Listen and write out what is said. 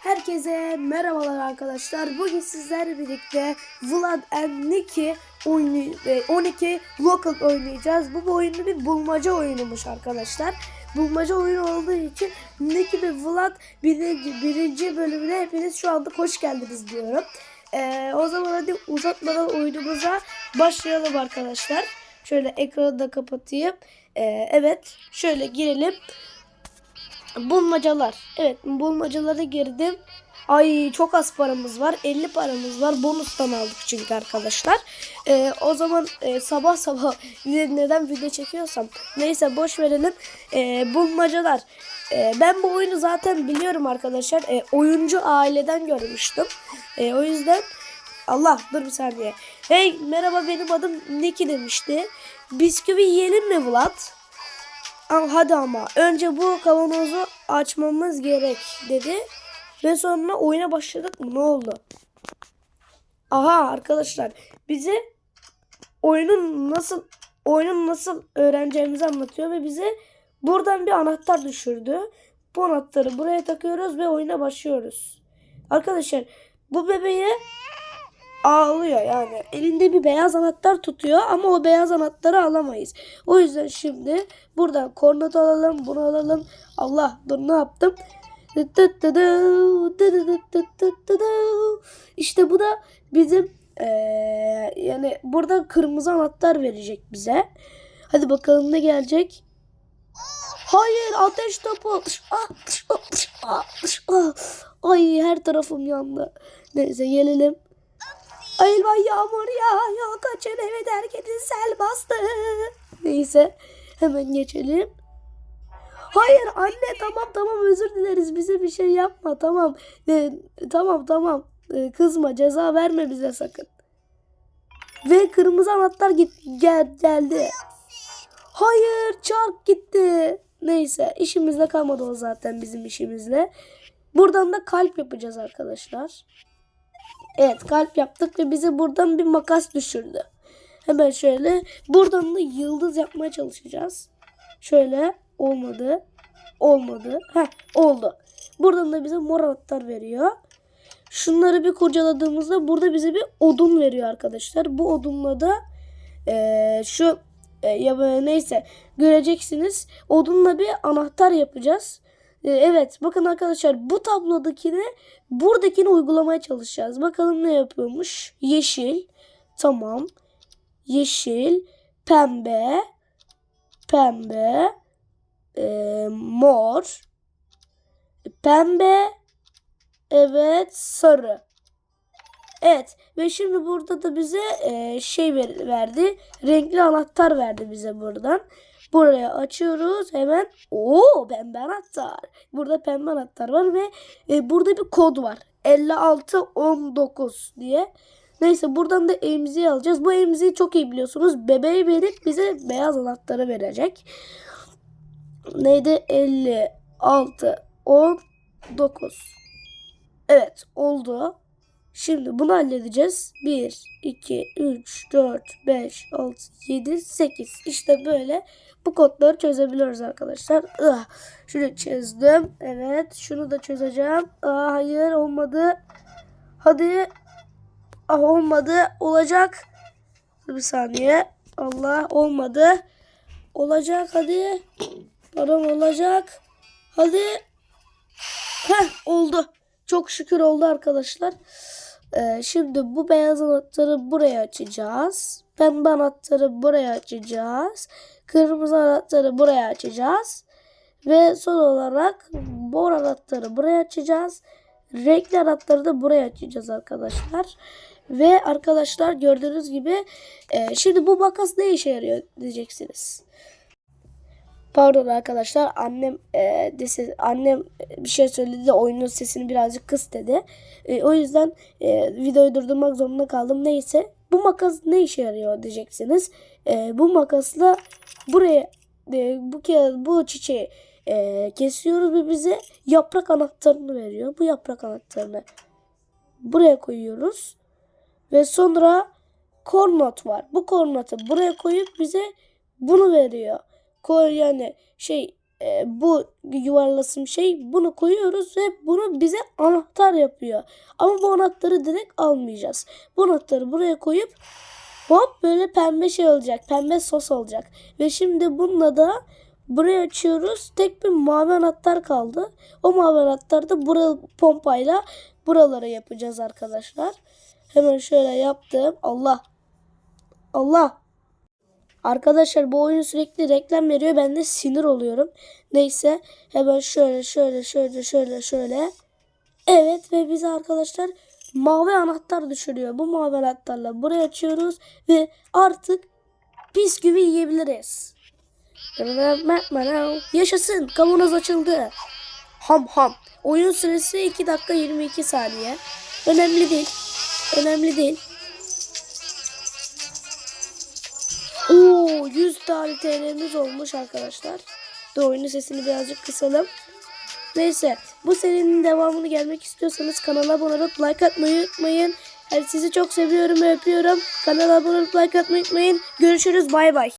Herkese merhabalar arkadaşlar. Bugün sizlerle birlikte Vlad and Nicky oyunu e, 12 Local oynayacağız. Bu, bu oyunu bir bulmaca oyunumuş arkadaşlar. Bulmaca oyunu olduğu için Nicky ve Vlad birinci, birinci bölümüne hepiniz şu anda hoş geldiniz diyorum. Ee, o zaman hadi uzatmadan oyunumuza başlayalım arkadaşlar. Şöyle ekranı da kapatayım. Ee, evet şöyle girelim. Bulmacalar. Evet bulmacalara girdim. Ay çok az paramız var. 50 paramız var. Bonustan aldık çünkü arkadaşlar. Ee, o zaman e, sabah sabah neden video çekiyorsam. Neyse boş verelim. Ee, bulmacalar. Ee, ben bu oyunu zaten biliyorum arkadaşlar. Ee, oyuncu aileden görmüştüm. Ee, o yüzden Allah dur bir saniye. Hey merhaba benim adım Niki demişti. Bisküvi yiyelim mi Vlad? Ama hadi ama önce bu kavanozu açmamız gerek dedi. Ve sonra oyuna başladık mı? Ne oldu? Aha arkadaşlar bize oyunun nasıl oyunun nasıl öğreneceğimizi anlatıyor ve bize buradan bir anahtar düşürdü. Bu anahtarı buraya takıyoruz ve oyuna başlıyoruz. Arkadaşlar bu bebeğe ağlıyor yani. Elinde bir beyaz anahtar tutuyor ama o beyaz anahtarı alamayız. O yüzden şimdi buradan kornet alalım, bunu alalım. Allah dur ne yaptım? İşte bu da bizim eee, yani burada kırmızı anahtar verecek bize. Hadi bakalım ne gelecek? Hayır ateş topu. Ah, ah, ah. Ay her tarafım yandı. Neyse gelelim. Elvan yağmur yağıyor kaçın eve terk edin sel bastı. Neyse hemen geçelim. Hayır anne tamam tamam özür dileriz bize bir şey yapma tamam. Ee, tamam tamam Ee, kızma ceza verme bize sakın. Ve kırmızı anahtar git gel, geldi. Hayır çark gitti. Neyse işimizde kalmadı o zaten bizim işimizle. Buradan da kalp yapacağız arkadaşlar. Evet kalp yaptık ve bize buradan bir makas düşürdü. Hemen şöyle buradan da yıldız yapmaya çalışacağız. Şöyle olmadı. Olmadı. Heh oldu. Buradan da bize mor anahtar veriyor. Şunları bir kurcaladığımızda burada bize bir odun veriyor arkadaşlar. Bu odunla da eee, şu e, ya neyse göreceksiniz. Odunla bir anahtar yapacağız. E, evet bakın arkadaşlar bu tablodakini buradakini uygulamaya çalışacağız. Bakalım ne yapıyormuş. Yeşil. Tamam. Yeşil. Pembe. Pembe. e, mor. Pembe. Evet sarı. Evet ve şimdi burada da bize e, şey ver- verdi. Renkli anahtar verdi bize buradan. Buraya açıyoruz hemen. Oo pembe anahtar. Burada pembe anahtar var ve e, burada bir kod var. 5619 diye. Neyse buradan da emziği alacağız. Bu emziği çok iyi biliyorsunuz. Bebeği verip bize beyaz anahtarı verecek. Neydi? 56 19. Evet oldu. Şimdi bunu halledeceğiz. 1, 2, 3, 4, 5, 6, 7, 8. İşte böyle bu kodları çözebiliyoruz arkadaşlar. Ah, şunu çözdüm. Evet şunu da çözeceğim. Ah, hayır olmadı. Hadi. Ah olmadı. Olacak. Bir saniye. Allah olmadı. Olacak hadi. Pardon olacak. Hadi. Heh oldu. Çok şükür oldu arkadaşlar. Ee, şimdi bu beyaz anahtarı buraya açacağız. Pembe anahtarı buraya açacağız. Kırmızı anahtarı buraya açacağız. Ve son olarak mor anahtarı buraya açacağız. Renkli anahtarı da buraya açacağız arkadaşlar. Ve arkadaşlar gördüğünüz gibi e, şimdi bu makas ne işe yarıyor diyeceksiniz. Pardon arkadaşlar annem e, dese, annem bir şey söyledi de oyunun sesini birazcık kıs dedi. E, o yüzden e, videoyu durdurmak zorunda kaldım. Neyse bu makas ne işe yarıyor diyeceksiniz. E, bu makasla buraya e, bu bu çiçeği e, kesiyoruz ve bize yaprak anahtarını veriyor. Bu yaprak anahtarını buraya koyuyoruz ve sonra kornot var. Bu kornotu buraya koyup bize bunu veriyor koy yani şey e, bu yuvarlasım şey bunu koyuyoruz ve bunu bize anahtar yapıyor. Ama bu anahtarı direkt almayacağız. Bu anahtarı buraya koyup hop böyle pembe şey olacak. Pembe sos olacak. Ve şimdi bununla da burayı açıyoruz. Tek bir mavi anahtar kaldı. O mavi anahtar da bura pompayla buralara yapacağız arkadaşlar. Hemen şöyle yaptım. Allah. Allah. Arkadaşlar bu oyun sürekli reklam veriyor. Ben de sinir oluyorum. Neyse hemen şöyle şöyle şöyle şöyle şöyle. Evet ve bize arkadaşlar mavi anahtar düşürüyor. Bu mavi anahtarla buraya açıyoruz ve artık gibi yiyebiliriz. Yaşasın kavanoz açıldı. Ham ham. Oyun süresi 2 dakika 22 saniye. Önemli değil. Önemli değil. Oo 100 tane TL'miz olmuş arkadaşlar. Dur oyunun sesini birazcık kısalım. Neyse bu serinin devamını gelmek istiyorsanız kanala abone olup like atmayı unutmayın. Yani sizi çok seviyorum ve öpüyorum. Kanala abone olup like atmayı unutmayın. Görüşürüz bay bay.